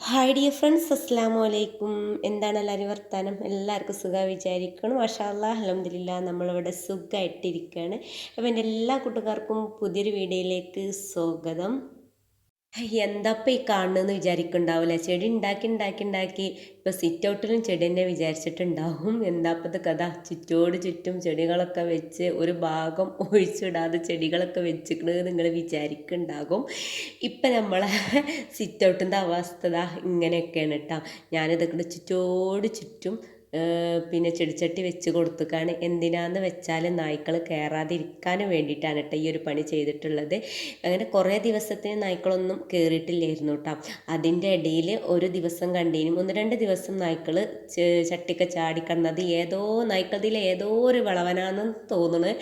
Hi dear friends അസ്സാമു അലൈക്കും എന്താണ് എല്ലാവരും വർത്താനം? എല്ലാവർക്കും സുഖം വിചാരിക്കണം മഷാല്ലാ അലഹമില്ല നമ്മളിവിടെ സുഖമായിട്ടിരിക്കുകയാണ്. അപ്പോൾ എന്റെ എല്ലാ കൂട്ടുകാർക്കും പുതിയൊരു വീഡിയോയിലേക്ക് സ്വാഗതം. എന്താപ്പം ഈ കാണുന്നതെന്ന് വിചാരിക്കുന്നുണ്ടാവില്ല? ചെടി ഉണ്ടാക്കി ഉണ്ടാക്കി ഉണ്ടാക്കി. ഇപ്പോൾ സിറ്റ് ഔട്ടിലും ചെടി തന്നെ വിചാരിച്ചിട്ടുണ്ടാവും. എന്താപ്പത് കഥ? ചുറ്റോട് ചുറ്റും ചെടികളൊക്കെ വെച്ച് ഒരു ഭാഗം ഒഴിച്ചിടാതെ ചെടികളൊക്കെ വെച്ചിക്കണത് നിങ്ങൾ വിചാരിക്കുന്നുണ്ടാകും. ഇപ്പം നമ്മളെ സിറ്റ് ഔട്ടിന്റെ അവസ്ഥ ഇങ്ങനെയൊക്കെയാണ് കേട്ടോ. ഞാനിതൊക്കെ ചുറ്റോട് ചുറ്റും പിന്നെ ചെടിച്ചട്ടി വെച്ച് കൊടുത്തുക്കാണ്. എന്തിനാന്ന് വെച്ചാൽ നായ്ക്കൾ കയറാതിരിക്കാൻ വേണ്ടിയിട്ടാണ് കേട്ടോ ഈ ഒരു പണി ചെയ്തിട്ടുള്ളത്. അങ്ങനെ കുറേ ദിവസത്തിന് നായ്ക്കളൊന്നും കയറിയിട്ടില്ലായിരുന്നു കേട്ടോ അതിന്റെ ഇടയിൽ ഒരു ദിവസം കണ്ടീനും. ഒന്ന് രണ്ട് ദിവസം നായ്ക്കൾ ചട്ടിക്ക ചാടിക്കണത് ഏതോ നായ്ക്കളതിൽ ഏതോ ഒരു വളവനാന്ന് തോന്നുന്നു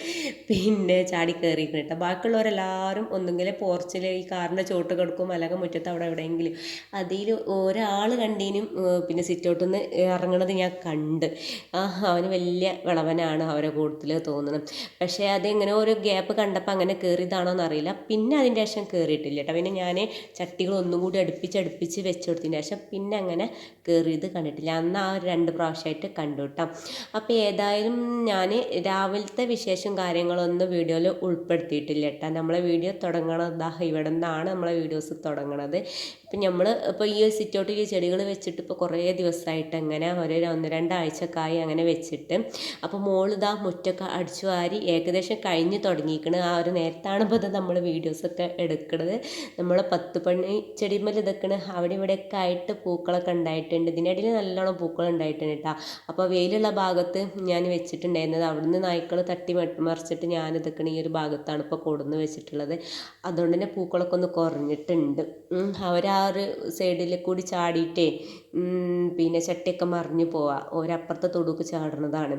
പിന്നെ ചാടി കയറിയിരിക്കണം കേട്ടോ ബാക്കിയുള്ളവരെല്ലാവരും ഒന്നുകിൽ പോർച്ചിൽ ഈ കാറിന്റെ ചോട്ട് കിടക്കും അല്ലെങ്കിൽ മുറ്റത്ത് അവിടെ എവിടെയെങ്കിലും. അതിൽ ഒരാൾ കണ്ടീനും പിന്നെ സിറ്റൗട്ടിൽ നിന്ന് ഇറങ്ങണത് ഞാൻ കണ്ട്. ആ അവന് വലിയ വിളവനാണ് അവരെ കൂട്ടത്തിൽ തോന്നുന്നത് പക്ഷേ അതെങ്ങനെ ഒരു ഗ്യാപ്പ് കണ്ടപ്പോൾ അങ്ങനെ കയറിയതാണോ എന്നറിയില്ല. പിന്നെ അതിന്റെ ശേഷം കയറിയിട്ടില്ല കേട്ടോ. പിന്നെ ഞാൻ ചട്ടികൾ ഒന്നും കൂടി അടുപ്പിച്ച് അടുപ്പിച്ച് വെച്ച് കൊടുത്തതിന് ശേഷം പിന്നെ അങ്ങനെ കയറിയത് കണ്ടിട്ടില്ല. അന്ന് ആ ഒരു രണ്ട് പ്രാവശ്യമായിട്ട് കണ്ടു കേട്ടോ. അപ്പോൾ ഏതായാലും ഞാൻ രാവിലത്തെ വിശേഷം കാര്യങ്ങളൊന്നും വീഡിയോയിൽ ഉൾപ്പെടുത്തിയിട്ടില്ല കേട്ടോ. നമ്മളെ വീഡിയോ തുടങ്ങണത് ഇവിടെ നിന്നാണ് നമ്മളെ വീഡിയോസ് തുടങ്ങണത്. ഇപ്പം നമ്മൾ ഇപ്പോൾ ഈ സിറ്റൗട്ടിൽ ചെടികൾ വെച്ചിട്ട് ഇപ്പോൾ കുറേ ദിവസമായിട്ട് അങ്ങനെ ഒരു ഒന്ന് രണ്ടാഴ്ചക്കായി അങ്ങനെ വെച്ചിട്ട്. അപ്പോൾ മോളിതാ മുറ്റൊക്കെ അടിച്ചു വാരി ഏകദേശം കഴിഞ്ഞ് തുടങ്ങിയിരിക്കണം. ആ ഒരു നേരത്താണ് ഇപ്പോൾ ഇത് നമ്മൾ വീഡിയോസൊക്കെ എടുക്കുന്നത് നമ്മൾ പത്ത് പണി ചെടിമേൽ ഇതൊക്കെ അവിടെ ഇവിടെയൊക്കെ ആയിട്ട് പൂക്കളൊക്കെ ഉണ്ടായിട്ടുണ്ട്. ഇതിനിടയിൽ നല്ലോണം പൂക്കൾ ഉണ്ടായിട്ടുണ്ട് കേട്ടോ. അപ്പോൾ വെയിലുള്ള ഭാഗത്ത് ഞാൻ വെച്ചിട്ടുണ്ടായിരുന്നത് അവിടുന്ന് നായ്ക്കൾ തട്ടി മറിച്ചിട്ട് ഞാൻ ഇതൊക്കെ ഈ ഒരു ഭാഗത്താണ് ഇപ്പോൾ കൊടുന്ന് വെച്ചിട്ടുള്ളത്. അതുകൊണ്ട് തന്നെ പൂക്കളൊക്കെ ഒന്ന് കുറഞ്ഞിട്ടുണ്ട്. അവരാ ഒരു സൈഡിൽ കൂടി ചാടിയിട്ടേ പിന്നെ ചട്ടിയൊക്കെ മറിഞ്ഞു പോവുക ഒരപ്പുറത്തെ തൊടുക്ക് ചാടുന്നതാണ്.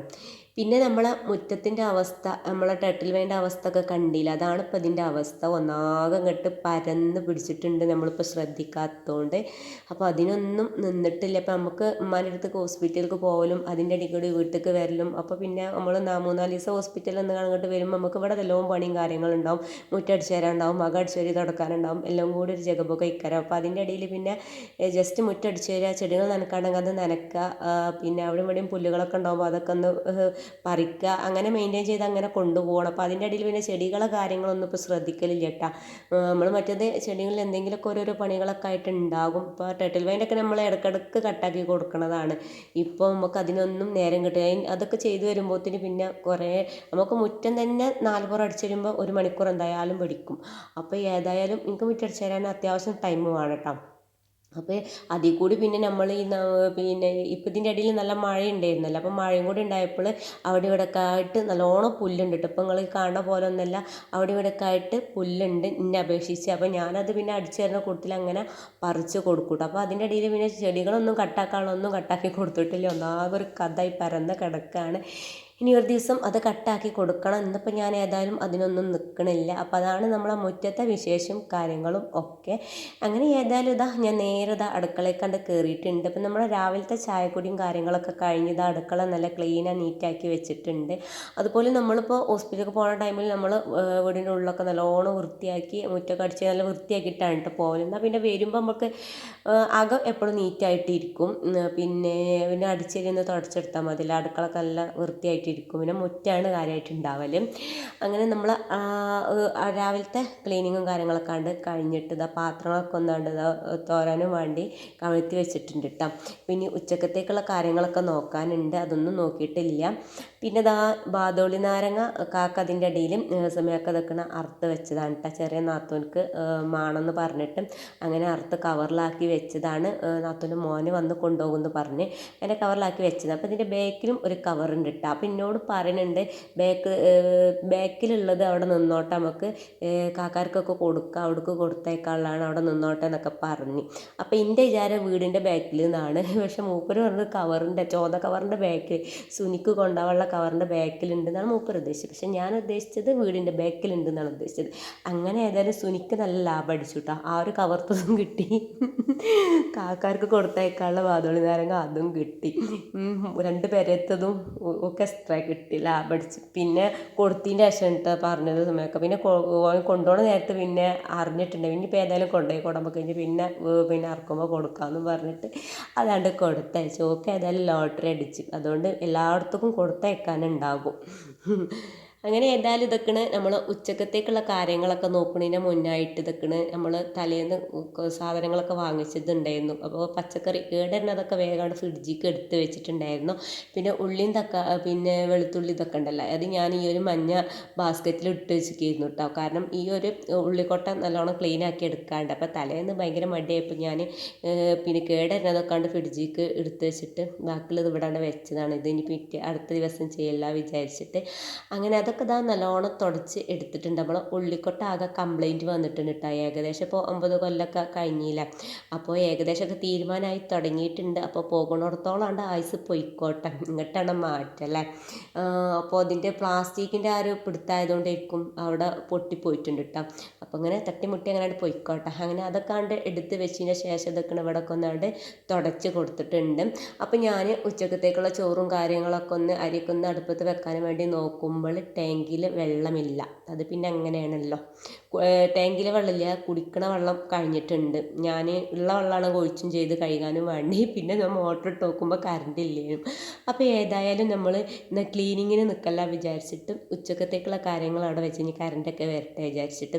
പിന്നെ നമ്മളെ മുറ്റത്തിന്റെ അവസ്ഥ നമ്മളെ ടട്ടിൽ വേണ്ട അവസ്ഥ ഒക്കെ കണ്ടില്ല? അതാണ് ഇപ്പം ഇതിന്റെ അവസ്ഥ. ഒന്നാകെ അങ്ങോട്ട് പരന്ന് പിടിച്ചിട്ടുണ്ട് നമ്മളിപ്പോൾ ശ്രദ്ധിക്കാത്തതുകൊണ്ട്. അപ്പോൾ അതിനൊന്നും നിന്നിട്ടില്ല. ഇപ്പം നമുക്ക് ഉമ്മാന്റെ അടുത്ത് ഹോസ്പിറ്റലിലേക്ക് പോകലും അതിന്റെ ഇടയ്ക്കൂടി കൂടി വീട്ടിലേക്ക് വരലും. അപ്പോൾ പിന്നെ നമ്മൾ മൂന്നാൽ ദിവസം ഹോസ്പിറ്റലിൽ നിന്ന് അങ്ങോട്ട് വരുമ്പോൾ നമുക്ക് ഇവിടെ എല്ലാം പണിയും കാര്യങ്ങളുണ്ടാവും മുറ്റടിച്ച് തരാനുണ്ടാവും മക അടിച്ച് വരി തുടക്കാനുണ്ടാവും എല്ലാം കൂടി ഒരു ജഗബൊക്കെ ഇക്കരം അപ്പോൾ അതിന്റെ ഇടയിൽ പിന്നെ ജസ്റ്റ് മുറ്റടിച്ച് തരിക ചെടികൾ നനക്കാണെങ്കിൽ അത് നനക്കുക പിന്നെ അവിടെ ഇവിടെയും പുല്ലുകളൊക്കെ ഉണ്ടാകുമ്പോൾ അതൊക്കെ ഒന്ന് പറിക്കുക അങ്ങനെ മെയിന്റെയിൻ ചെയ്ത് അങ്ങനെ കൊണ്ടുപോകണം. അപ്പോൾ അതിന്റെ ഇടയിൽ പിന്നെ ചെടികളെ കാര്യങ്ങളൊന്നും ഇപ്പോൾ ശ്രദ്ധിക്കലില്ല കേട്ടോ. നമ്മൾ മറ്റേത് ചെടികളിൽ എന്തെങ്കിലുമൊക്കെ ഓരോരോ പണികളൊക്കെ ആയിട്ട് ഉണ്ടാകും. ഇപ്പോൾ ടെട്ടിൽ വൈന്റൊക്കെ നമ്മൾ ഇടയ്ക്കിടയ്ക്ക് കട്ടാക്കി കൊടുക്കുന്നതാണ് ഇപ്പോൾ നമുക്ക് അതിനൊന്നും നേരം കിട്ടുക അതൊക്കെ ചെയ്തു വരുമ്പോഴത്തേന് പിന്നെ കുറേ നമുക്ക് മുറ്റം തന്നെ നാല് പുറം അടിച്ചു വരുമ്പോൾ ഒരു മണിക്കൂർ എന്തായാലും പിടിക്കും. അപ്പോൾ ഏതായാലും എനിക്ക് മുറ്റടിച്ചു തരാൻ അത്യാവശ്യം ടൈം വേണം കേട്ടോ. അപ്പോൾ അതിൽ കൂടി പിന്നെ നമ്മൾ ഈ പിന്നെ ഇപ്പം ഇതിന്റെ ഇടയിൽ നല്ല മഴ ഉണ്ടായിരുന്നല്ലോ അപ്പം മഴയും കൂടി ഉണ്ടായപ്പോൾ അവിടെ ഇവിടെ ഒക്കെ ആയിട്ട് നല്ലോണം പുല്ലുണ്ട് കേട്ടോ ഇപ്പം നിങ്ങൾ കാണുന്ന പോലെ ഒന്നല്ല. അവിടെ ഇവിടെ ഒക്കെ ആയിട്ട് പുല്ലുണ്ട്. എന്നെ അപേക്ഷിച്ച്. അപ്പോൾ ഞാനത് പിന്നെ അടിച്ചു തരുന്ന കൂട്ടത്തിൽ അങ്ങനെ പറിച്ച് കൊടുക്കൂട്ടോ. അപ്പോൾ അതിന്റെ ഇടയിൽ പിന്നെ ചെടികളൊന്നും കട്ടാക്കാനൊന്നും കട്ടാക്കി കൊടുത്തിട്ടില്ല. ഒന്നാകെ ഒരു കഥ പരന്ന കിടക്കാണ്. ഇനി ഒരു ദിവസം അത് കട്ടാക്കി കൊടുക്കണം. ഇന്നിപ്പോൾ ഞാൻ ഏതായാലും അതിനൊന്നും നിൽക്കണില്ല അപ്പോൾ അതാണ് നമ്മളെ മുറ്റത്തെ വിശേഷം കാര്യങ്ങളും ഒക്കെ. അങ്ങനെ ഏതായാലും ഇതാ ഞാൻ നേരെ ഇതാ അടുക്കളയിൽ കണ്ട് കയറിയിട്ടുണ്ട് അപ്പം നമ്മുടെ രാവിലത്തെ ചായക്കുടിയും കാര്യങ്ങളൊക്കെ കഴിഞ്ഞ് ഇതാ അടുക്കള നല്ല ക്ലീനാണ് നീറ്റാക്കി വെച്ചിട്ടുണ്ട്. അതുപോലെ നമ്മളിപ്പോൾ ഹോസ്പിറ്റലിൽ പോകുന്ന ടൈമിൽ നമ്മൾ വീടിന്റെ ഉള്ളിലൊക്കെ നല്ലോണം വൃത്തിയാക്കി മുറ്റൊക്കെ അടിച്ച് നല്ല വൃത്തിയാക്കിയിട്ടാണ് കേട്ടോ പോകൽ എന്നാൽ പിന്നെ വരുമ്പോൾ നമുക്ക് അകം എപ്പോഴും നീറ്റായിട്ടിരിക്കും പിന്നെ പിന്നെ അടിച്ചേരി തുടച്ചെടുത്താൽ മതി. അടുക്കളൊക്കെ നല്ല വൃത്തിയായിട്ട് ആയിട്ടിരിക്കും പിന്നെ മുറ്റാണ് കാര്യമായിട്ട് ഉണ്ടാവൽ അങ്ങനെ നമ്മൾ രാവിലത്തെ ക്ലീനിങ്ങും കാര്യങ്ങളൊക്കെ ഉണ്ട് കഴിഞ്ഞിട്ട് ഇതാ പാത്രങ്ങളൊക്കെ ഒന്നാണ്ട് തോരാനും വേണ്ടി കമഴ്ത്തി വെച്ചിട്ടുണ്ട് കേട്ടോ പിന്നെ ഉച്ചക്കത്തേക്കുള്ള കാര്യങ്ങളൊക്കെ നോക്കാനുണ്ട്. അതൊന്നും നോക്കിയിട്ടില്ല. പിന്നെ ദാ ബാദോളി നാരങ്ങ കാക്ക അതിന്റെ ഇടയിൽ സമയമൊക്കെ നിൽക്കണ അറുത്ത് വെച്ചതാണ് കേട്ടോ ചെറിയ നാത്തോനിക്ക് മാണെന്ന് പറഞ്ഞിട്ട് അങ്ങനെ അറുത്ത് കവറിലാക്കി വെച്ചതാണ് നാത്തൂന്റെ മോന് വന്ന് കൊണ്ടുപോകുമെന്ന് പറഞ്ഞ് അങ്ങനെ കവറിലാക്കി വെച്ചത് അപ്പോൾ ഇതിന്റെ ബാക്കിലും ഒരു കവറുണ്ട് കേട്ടോ അപ്പോൾ എന്നോട് പറയുന്നുണ്ട് ബാക്ക് ബാക്കിലുള്ളത് അവിടെ നിന്നോട്ടെ നമുക്ക് കാക്കാർക്കൊക്കെ കൊടുക്കാം അവിടേക്ക് കൊടുത്തേക്കാളാണ് അവിടെ നിന്നോട്ടെ എന്നൊക്കെ പറഞ്ഞ്. അപ്പോൾ എന്റെ വിചാരം വീടിന്റെ ബാക്കിൽ നിന്നാണ്. പക്ഷെ മൂപ്പര് പറഞ്ഞത് കവറിന്റെ ചോദ കവറിന്റെ ബാക്കിൽ സുനിക്ക് കൊണ്ടുപോകാനുള്ള കവറിന്റെ ബാക്കിലുണ്ട് എന്നാണ് മൂപ്പർ ഉദ്ദേശിച്ചത്. പക്ഷേ ഞാൻ ഉദ്ദേശിച്ചത് വീടിന്റെ ബാക്കിലുണ്ട് എന്നാണ് ഉദ്ദേശിച്ചത്. അങ്ങനെ ഏതായാലും സുനിക്ക് നല്ല ലാഭം അടിച്ചു കേട്ടോ ആ ഒരു കവർത്തതും കിട്ടി. കാക്കാർക്ക് കൊടുത്തേക്കാനുള്ള വാതോളി നാരങ്ങ അതും കിട്ടി. രണ്ട് പേരെത്തതും ഒക്കെ എക്സ്ട്രാ കിട്ടി ലാഭം അടിച്ച്. പിന്നെ കൊടുത്തതിന്റെ ശേഷം കേട്ടോ പറഞ്ഞത് സമയമൊക്കെ പിന്നെ കൊണ്ടുപോകുന്ന നേരത്തെ പിന്നെ അറിഞ്ഞിട്ടുണ്ട്. പിന്നെ ഇപ്പോൾ ഏതായാലും കൊണ്ടുപോയി കൊടുമ്പോൾ കഴിഞ്ഞ് പിന്നെ പിന്നെ അറക്കുമ്പോൾ കൊടുക്കാമെന്ന് പറഞ്ഞിട്ട് അതാണ്ട് കൊടുത്തയച്ചു. ഓക്കെ ഏതായാലും ലോട്ടറി അടിച്ച്. അതുകൊണ്ട് എല്ലായിടത്തേക്കും കൊടുത്തയക്കാനുണ്ടാകും അങ്ങനെ ഏതായാലും ഇതൊക്കെയാണ് നമ്മൾ ഉച്ചക്കത്തേക്കുള്ള കാര്യങ്ങളൊക്കെ നോക്കുന്നതിന് മുന്നായിട്ട് ഇതൊക്കെയാണ് നമ്മൾ തലേന്ന് സാധനങ്ങളൊക്കെ വാങ്ങിച്ചതുണ്ടായിരുന്നു. അപ്പോൾ പച്ചക്കറി കേടരുന്നതൊക്കെ വേഗം ഫ്രിഡ്ജിക്ക് എടുത്ത് വെച്ചിട്ടുണ്ടായിരുന്നു. പിന്നെ ഉള്ളിയും തക്ക പിന്നെ വെളുത്തുള്ളി ഇതൊക്കെ ഉണ്ടല്ലോ അത് ഞാൻ ഈ ഒരു മഞ്ഞ ബാസ്ക്കറ്റിൽ ഇട്ട് വെച്ചിരിക്കുന്നു കേട്ടോ കാരണം ഈ ഒരു ഉള്ളിക്കൊട്ട നല്ലോണം ക്ലീൻ ആക്കി എടുക്കാണ്ട് അപ്പോൾ തലേന്ന് ഭയങ്കര മടിയായപ്പോൾ ഞാൻ പിന്നെ കേടരുന്നതൊക്കെ കണ്ട് ഫ്രിഡ്ജിക്ക് എടുത്ത് വെച്ചിട്ട് ബാക്കിയുള്ളത് ഇവിടെ വെച്ചതാണ്. ഇത് ഇനി പിറ്റേ അടുത്ത ദിവസം ചെയ്യല്ല വിചാരിച്ചിട്ട്. അങ്ങനെ അതൊക്കെ ഇതാ നല്ലോണം തുടച്ച് എടുത്തിട്ടുണ്ട്. നമ്മൾ ഉള്ളിക്കൊട്ട ആകെ കംപ്ലൈന്റ് വന്നിട്ടുണ്ട് കേട്ടോ ഏകദേശം ഇപ്പോൾ ഒമ്പത് കൊല്ലമൊക്കെ കഴിഞ്ഞില്ല? അപ്പോൾ ഏകദേശമൊക്കെ തീരുമാനമായി തുടങ്ങിയിട്ടുണ്ട്. അപ്പോൾ പോകുന്നിടത്തോളാണ്ട് ആയുസ് പൊയ്ക്കോട്ടെ. ഇങ്ങോട്ടാണ് മാറ്റല്ലേ? അപ്പോൾ അതിന്റെ പ്ലാസ്റ്റിക്കിന്റെ ആ ഒരു പിടുത്തായതുകൊണ്ടായിരിക്കും അവിടെ പൊട്ടിപ്പോയിട്ടുണ്ട് കേട്ടോ അപ്പോൾ അങ്ങനെ തട്ടിമുട്ടി അങ്ങനെ പൊയ്ക്കോട്ടെ. അങ്ങനെ അതൊക്കെ കണ്ട് എടുത്ത് വെച്ചതിന് ശേഷം ഇതൊക്കെ ഇവിടെ ഒക്കെ ഒന്നാണ്ട് തുടച്ച് കൊടുത്തിട്ടുണ്ട്. അപ്പോൾ ഞാൻ ഉച്ചക്കത്തേക്കുള്ള ചോറും കാര്യങ്ങളൊക്കെ ഒന്ന് അരിക്കൊന്ന് അടുപ്പത്ത് വെക്കാൻ വേണ്ടി നോക്കുമ്പോൾ ടാങ്കിൽ വെള്ളമില്ല. അത് പിന്നെ അങ്ങനെയാണല്ലോ. ടാങ്കിൽ വെള്ളമില്ല. കുടിക്കണ വെള്ളം കഴിഞ്ഞിട്ടുണ്ട്. ഞാൻ ഉള്ള വെള്ളമാണ് ഒഴിച്ചും ചെയ്ത് കഴുകാനും വേണ്ടി. പിന്നെ നമ്മൾ മോട്ടർ ഇട്ട് നോക്കുമ്പോൾ കറണ്ട് ഇല്ലേനും. അപ്പോൾ ഏതായാലും നമ്മൾ ഇന്ന് ക്ലീനിങ്ങിന് നിൽക്കല്ല വിചാരിച്ചിട്ട് ഉച്ചക്കത്തേക്കുള്ള കാര്യങ്ങൾ അവിടെ വെച്ച് ഇനി കറണ്ടൊക്കെ വരട്ടെ വിചാരിച്ചിട്ട്.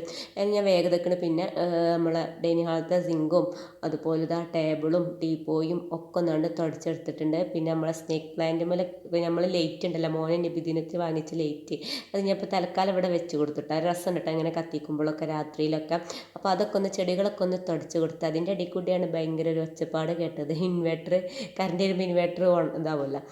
ഞാൻ വേഗതക്കണ് പിന്നെ നമ്മളെ ഡൈനിങ് ഹാളത്തെ സിങ്കും അതുപോലെ ഇതാ ടേബിളും ടീപ്പോയും ഒക്കെ ഒന്നാണ്ട് തുടച്ചെടുത്തിട്ടുണ്ട്. പിന്നെ നമ്മളെ സ്നേക്ക് പ്ലാന്റ് മേലെ നമ്മൾ ലേറ്റ് ഉണ്ടല്ലോ. മോനെ നബിദിനത്തിൽ വാങ്ങിച്ച ലൈറ്റ് അത് ഞാൻ ഇപ്പോൾ തൽക്കാലം ഇവിടെ വെച്ച് കൊടുത്തിട്ട്. രസം ഇട്ട് ഇങ്ങനെ കത്തിക്കുമ്പോഴൊക്കെ രാത്രിയിലൊക്കെ. അപ്പോൾ അതൊക്കെ ഒന്ന് ചെടികളൊക്കെ ഒന്ന് തുടച്ച് കൊടുത്ത് അതിന്റെ ഇടയിൽ കൂടിയാണ് ഭയങ്കര ഒരു ഒച്ചപ്പാട് കേട്ടത്. ഇൻവേർട്ടർ കറണ്ട് വരുമ്പോൾ ഇൻവെർട്ടർ ഇതാവുമല്ലോ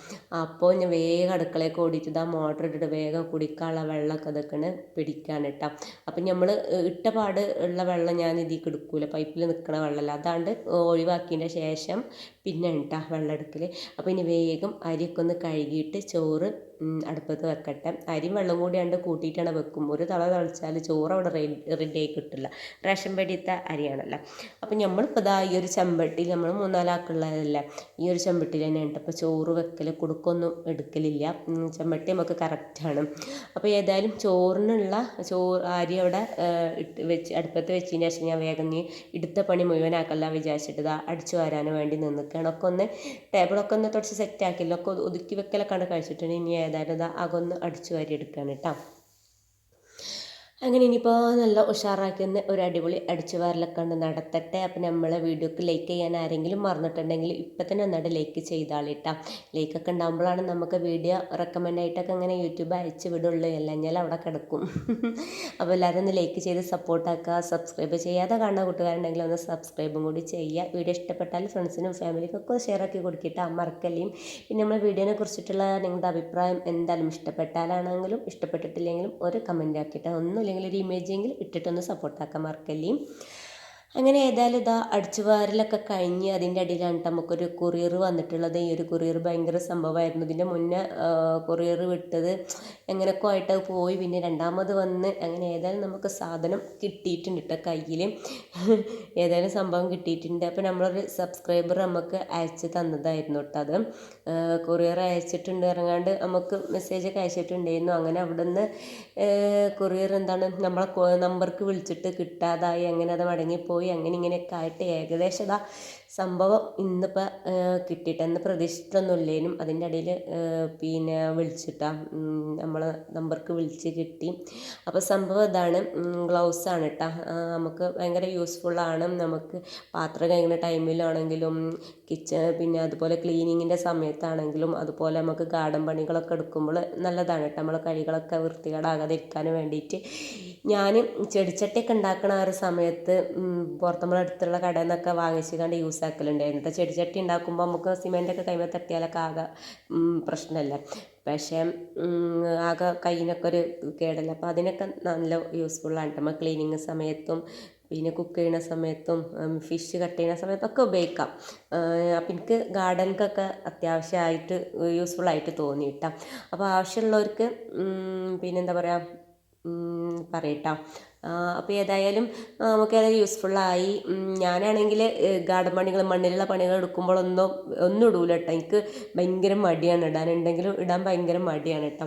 അപ്പോൾ ഞാൻ വേഗം അടുക്കളയൊക്കെ ഓടിയിട്ട് ഇതാ മോട്ടർ ഇട്ടിട്ട് വേഗം കുടിക്കാനുള്ള വെള്ളമൊക്കെ അതൊക്കെയാണ് പിടിക്കാൻ കേട്ടോ. അപ്പം നമ്മൾ ഇട്ട പാട് ഉള്ള വെള്ളം ഞാൻ ഇതിൽ എടുക്കൂല. പൈപ്പിൽ നിൽക്കണ വെള്ളമല്ല. അതാണ്ട് ഒഴിവാക്കിയതിന്റെ ശേഷം പിന്നെ ഇട്ടാ വെള്ളം എടുക്കൽ അപ്പോൾ ഇനി വേഗം അരിയൊക്കെ ഒന്ന് കഴുകിയിട്ട് ചോറ് അടുപ്പത്ത് വെക്കട്ടെ. അരി വെള്ളം കൂടിയാണ്ട് കൂട്ടിയിട്ടാണ് വെക്കും. ഒരു തള തളിച്ചാൽ ചോറ് അവിടെ റെഡി ആയി കിട്ടില്ല. റേഷൻ പെടിയത്തെ അരിയാണല്ലോ. അപ്പം നമ്മളിപ്പോൾ ഇതാ ഈ ഒരു ചെമ്പട്ടിയിൽ നമ്മൾ മൂന്നാലാക്കുള്ളതല്ല? ഈ ഒരു ചെമ്പട്ടിയിൽ ഉണ്ട് അപ്പോൾ ചോറ് വെക്കൽ കുടുക്കൊന്നും എടുക്കലില്ല. ചെമ്പട്ടി നമുക്ക് കറക്റ്റാണ് അപ്പോൾ ഏതായാലും ചോറിനുള്ള ചോറ് അരി അവിടെ ഇട്ട് വെച്ച് അടുപ്പത്ത് വെച്ചതിന് ശേഷം ഞാൻ വേഗം നീ എടുത്ത പണി മുഴുവനാക്കല്ല വിചാരിച്ചിട്ട് ഇതാ അടിച്ചു വരാനും വേണ്ടി നിന്നിക്കുകയാണ് ഒക്കെ ഒന്ന് ടേബിളൊക്കെ ഒന്ന് തുടച്ച് സെറ്റാക്കില്ല ഒക്കെ ഒതുക്കി വെക്കലൊക്കെ കഴിച്ചിട്ടുണ്ട്. ഇനി ഏതായാലും ഇതാ അകൊന്ന് അടിച്ചു വാരി എടുക്കുകയാണ് കേട്ടോ അങ്ങനെ ഇനിയിപ്പോൾ നല്ല ഉഷാറാക്കി തന്നെ ഒരു അടിപൊളി അടിച്ച് വാരലൊക്കെ ഉണ്ട് നടത്തട്ടെ. അപ്പം നമ്മളെ വീഡിയോക്ക് ലൈക്ക് ചെയ്യാൻ ആരെങ്കിലും മറന്നിട്ടുണ്ടെങ്കിൽ ഇപ്പം തന്നെ ഒന്നായിട്ട് ലൈക്ക് ചെയ്താളിട്ടാ ലൈക്കൊക്കെ ഉണ്ടാകുമ്പോഴാണ് നമുക്ക് വീഡിയോ റെക്കമെൻഡ് ആയിട്ടൊക്കെ അങ്ങനെ യൂട്യൂബ് അയച്ച് വിടുള്ളൂ. എല്ലാം അവിടെ കിടക്കും. അപ്പോൾ എല്ലാവരും ഒന്ന് ലൈക്ക് ചെയ്ത് സപ്പോർട്ടാക്കുക സബ്സ്ക്രൈബ് ചെയ്യാതെ കാണുന്ന കൂട്ടുകാരുണ്ടെങ്കിൽ ഒന്ന് സബ്സ്ക്രൈബും കൂടി ചെയ്യുക. വീഡിയോ ഇഷ്ടപ്പെട്ടാൽ ഫ്രണ്ട്സിനും ഫാമിലിക്കൊക്കെ ഷെയർ ആക്കി കൊടുക്കിയിട്ട് മറക്കല്ലേയും. പിന്നെ നമ്മൾ വീഡിയോനെ കുറിച്ചിട്ടുള്ള നിങ്ങളുടെ അഭിപ്രായം എന്തായാലും ഇഷ്ടപ്പെട്ടാലാണെങ്കിലും ഇഷ്ടപ്പെട്ടിട്ടില്ലെങ്കിലും ഒരു കമന്റ് ആക്കിയിട്ട് ഒന്നും അല്ലെങ്കിൽ ഒരു ഇമേജെങ്കിലും ഇട്ടിട്ടൊന്ന് സപ്പോർട്ടാക്കാൻ മറക്കല്ലേ അങ്ങനെ ഏതായാലും ഇതാ അടിച്ചു വാരലൊക്കെ കഴിഞ്ഞ് അതിന്റെ അടിയിലാണ് നമുക്കൊരു കൊറിയർ വന്നിട്ടുള്ളത്. ഈ ഒരു കൊറിയർ ഭയങ്കര സംഭവമായിരുന്നു. ഇതിന്റെ മുന്നേ കൊറിയർ വിട്ടത് എങ്ങനെയൊക്കെ ആയിട്ട് പോയി പിന്നെ രണ്ടാമത് വന്ന് അങ്ങനെ ഏതായാലും നമുക്ക് സാധനം കിട്ടിയിട്ടുണ്ട് കേട്ടോ കയ്യിൽ ഏതായാലും സംഭവം കിട്ടിയിട്ടുണ്ട്. അപ്പോൾ നമ്മളൊരു സബ്സ്ക്രൈബർ നമുക്ക് അയച്ച് തന്നതായിരുന്നു കേട്ടോ അത്. കൊറിയർ അയച്ചിട്ടുണ്ട്. ഇറങ്ങാണ്ട് നമുക്ക് മെസ്സേജൊക്കെ അയച്ചിട്ടുണ്ടായിരുന്നു. അങ്ങനെ അവിടെ നിന്ന് കൊറിയർ എന്താണ് നമ്മളെ നമ്പർക്ക് വിളിച്ചിട്ട് കിട്ടാതായി. അങ്ങനെ അത് മടങ്ങിപ്പോയി അങ്ങനെ ഇങ്ങനെയൊക്കെ ആയിട്ട് ഏകദേശം ഇതാ സംഭവം ഇന്നിപ്പോൾ കിട്ടിയിട്ട് കിട്ടിയിട്ടെന്ന് പ്രതീക്ഷിച്ചിട്ടൊന്നുമില്ലേനും. അതിന്റെ ഇടയിൽ പിന്നെ വിളിച്ചിട്ടാണ് നമ്മൾ നമ്പർക്ക് വിളിച്ച് കിട്ടി. അപ്പോൾ സംഭവം ഇതാണ്. ആണ് കേട്ടോ നമുക്ക് ഭയങ്കര യൂസ്ഫുള്ളാണ് നമുക്ക് പാത്രം കഴിക്കുന്ന ടൈമിലാണെങ്കിലും കിച്ചൺ പിന്നെ അതുപോലെ ക്ലീനിങ്ങിന്റെ സമയത്താണെങ്കിലും അതുപോലെ നമുക്ക് ഗാർഡൻ പണികളൊക്കെ എടുക്കുമ്പോൾ നല്ലതാണ് കേട്ടോ നമ്മൾ കഴികളൊക്കെ വൃത്തികേടാകാതെ ഇരിക്കാൻ വേണ്ടിയിട്ട് ഞാൻ ചെടിച്ചട്ടിയൊക്കെ ഉണ്ടാക്കണ ആ ഒരു സമയത്ത് പുറത്ത് നമ്മളെ അടുത്തുള്ള കടയിൽ നിന്നൊക്കെ വാങ്ങിച്ചു കണ്ട് യൂസ് ആക്കലുണ്ടായിരുന്നു ചെടി ചെടിച്ചട്ടി ഉണ്ടാക്കുമ്പോൾ നമുക്ക് സിമെന്റൊക്കെ കൈമ തട്ടിയാലൊക്കെ ആകെ പ്രശ്നമല്ല? പക്ഷേ ആകെ കയ്യിനൊക്കെ ഒരു കേടല്ല? അപ്പോൾ അതിനൊക്കെ നല്ല യൂസ്ഫുള്ളാണ് നമ്മൾ ക്ലീനിങ് സമയത്തും പിന്നെ കുക്ക് ചെയ്യുന്ന സമയത്തും ഫിഷ് കട്ട് ചെയ്യുന്ന സമയത്തൊക്കെ ഉപയോഗിക്കാം. അപ്പം എനിക്ക് ഗാർഡൻക്കൊക്കെ അത്യാവശ്യമായിട്ട് യൂസ്ഫുള്ളായിട്ട് തോന്നി കേട്ടോ അപ്പോൾ ആവശ്യമുള്ളവർക്ക് പിന്നെന്താ പറയുക പറയട്ടോ അപ്പോൾ ഏതായാലും നമുക്കത് യൂസ്ഫുള്ളായി ഞാനാണെങ്കിൽ ഗാർഡൻ പണികൾ മണ്ണിലുള്ള പണികൾ എടുക്കുമ്പോൾ ഒന്നും ഇടൂല കേട്ടോ എനിക്ക് ഭയങ്കര മടിയാണ് ഇടാൻ ഉണ്ടെങ്കിലും ഇടാൻ ഭയങ്കര മടിയാണ് കേട്ടോ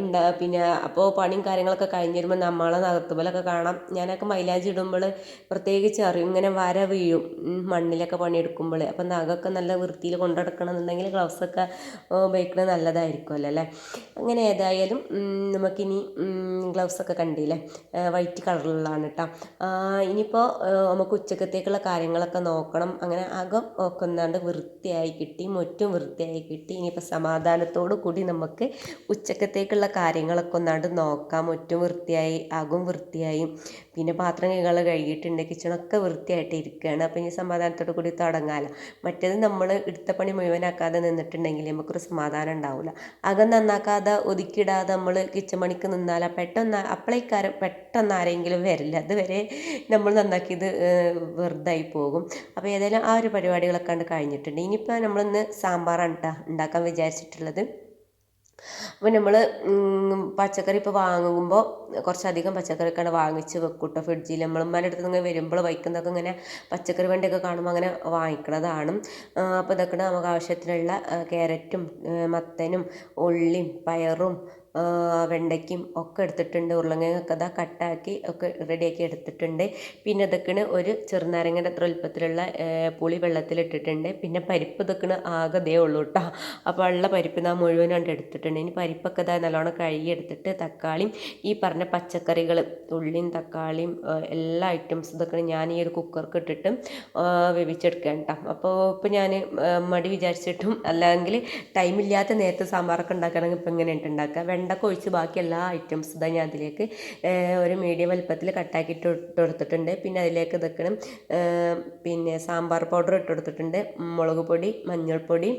ഉണ്ടാ പിന്നെ അപ്പോൾ പണിയും കാര്യങ്ങളൊക്കെ കഴിഞ്ഞ് വരുമ്പോൾ നമ്മളെ നകത്തുമ്പോലൊക്കെ കാണാം. ഞാനൊക്കെ മൈലാജ് ഇടുമ്പോൾ പ്രത്യേകിച്ച് അറിയും. ഇങ്ങനെ വര വീഴും മണ്ണിലൊക്കെ പണിയെടുക്കുമ്പോൾ അപ്പോൾ നഖമൊക്കെ നല്ല വൃത്തിയിൽ കൊണ്ടെടുക്കണം എന്നുണ്ടെങ്കിൽ ഗ്ലൗസൊക്കെ ഉപയോഗിക്കുന്നത് നല്ലതായിരിക്കുമല്ലോ അല്ലേ അങ്ങനെ ഏതായാലും നമുക്കിനി ഗ്ലൗസൊക്കെ കണ്ടില്ലേ? വൈറ്റ് കളറിലുള്ളതാണ് കേട്ടോ. ഇനിയിപ്പോൾ നമുക്ക് ഉച്ചക്കത്തേക്കുള്ള കാര്യങ്ങളൊക്കെ നോക്കണം. അങ്ങനെ അകം നോക്കുന്നാണ്ട് വൃത്തിയായി കിട്ടി മുറ്റും വൃത്തിയായി കിട്ടി. ഇനിയിപ്പോൾ സമാധാനത്തോടു കൂടി നമുക്ക് ഉച്ചക്കത്തേക്കുള്ള കാര്യങ്ങളൊക്കെ ഒന്നാണ്ട് നോക്കാം. മുറ്റും വൃത്തിയായി അകം വൃത്തിയായി. പിന്നെ പാത്രം കൈകൾ കഴുകിയിട്ടുണ്ട് കിച്ചണൊക്കെ വൃത്തിയായിട്ട് ഇരിക്കുകയാണ് അപ്പോൾ ഇനി സമാധാനത്തോടു കൂടി തുടങ്ങാമല്ലോ മറ്റേത് നമ്മൾ എടുത്ത പണി മുഴുവനാക്കാതെ നിന്നിട്ടുണ്ടെങ്കിൽ നമുക്കൊരു സമാധാനം ഉണ്ടാവില്ല അകം നന്നാക്കാതെ ഒതുക്കിയിടാതെ നമ്മൾ കിച്ചൺ പണിക്ക് നിന്നാൽ പെട്ടെന്ന് അപ്പളേക്കാരം പെട്ടെന്ന് ആരെങ്കിലും വരില്ല. അതുവരെ നമ്മൾ നന്നാക്കിയത് വെറുതായി പോകും. അപ്പോൾ ഏതായാലും ആ ഒരു പരിപാടികളൊക്കെ കണ്ട് കഴിഞ്ഞിട്ടുണ്ട്. ഇനിയിപ്പോൾ നമ്മളിന്ന് സാമ്പാറാണ് കേട്ടോ ഉണ്ടാക്കാൻ വിചാരിച്ചിട്ടുള്ളത്. അപ്പോൾ നമ്മൾ പച്ചക്കറി ഇപ്പോൾ വാങ്ങുമ്പോൾ കുറച്ചധികം പച്ചക്കറിയൊക്കെയാണ് വാങ്ങിച്ച് വെക്കും കേട്ടോ ഫ്രിഡ്ജിൽ നമ്മൾ ഉമ്മാന്റെ അടുത്ത് നിന്ന് വരുമ്പോൾ വയ്ക്കുന്നതൊക്കെ ഇങ്ങനെ പച്ചക്കറി വണ്ടിയൊക്കെ കാണുമ്പോൾ അങ്ങനെ വാങ്ങിക്കണതാണ്. അപ്പോൾ ഇതൊക്കെ നമുക്ക് ആവശ്യത്തിനുള്ള ക്യാരറ്റും മത്തനും ഉള്ളിയും പയറും വെണ്ടയ്ക്കും ഒക്കെ എടുത്തിട്ടുണ്ട്. ഉരുളങ്ങയൊക്കെ ഇതാ കട്ടാക്കി ഒക്കെ റെഡിയാക്കി എടുത്തിട്ടുണ്ട്. പിന്നെ ഇതൊക്കെയാണ് ഒരു ചെറുനാരങ്ങയുടെ അത്ര വലുപ്പത്തിലുള്ള പുളി വെള്ളത്തിലിട്ടിട്ടുണ്ട് പിന്നെ പരിപ്പ് ഇതൊക്കെയാണ് ആകെ ഇതേ ഉള്ളൂ കേട്ടോ അപ്പോൾ ഉള്ള പരിപ്പ് നാ മുഴുവനായിട്ട് എടുത്തിട്ടുണ്ട്. ഇനി പരിപ്പൊക്കെ ഇതാ നല്ലോണം കഴുകി എടുത്തിട്ട് തക്കാളിയും ഈ പറഞ്ഞ പച്ചക്കറികൾ ഉള്ളിയും തക്കാളിയും എല്ലാ ഐറ്റംസ് ഇതൊക്കെ ഞാൻ ഈ ഒരു കുക്കർക്ക് ഇട്ടിട്ട് ആ, വേവിച്ചെടുക്കുകയാണ് കേട്ടോ അപ്പോൾ ഇപ്പോൾ ഞാൻ മടി വിചാരിച്ചിട്ടും അല്ലെങ്കിൽ ടൈമില്ലാത്ത നേരത്തെ സാമ്പാറൊക്കെ ഉണ്ടാക്കുകയാണെങ്കിൽ ഇപ്പോൾ ഇങ്ങനെ ഉണ്ടാക്കുക വെണ്ടക്ക ഒഴിച്ച് ബാക്കി എല്ലാ ഐറ്റംസ് ഇതാ ഞാൻ അതിലേക്ക് ഒരു മീഡിയം വലുപ്പത്തിൽ കട്ടാക്കി ഇട്ട് ഇട്ട് കൊടുത്തിട്ടുണ്ട്. പിന്നെ അതിലേക്ക് ഇതൊക്കെ പിന്നെ സാമ്പാർ പൗഡർ ഇട്ട് കൊടുത്തിട്ടുണ്ട് മുളക് പൊടി മഞ്ഞൾപ്പൊടി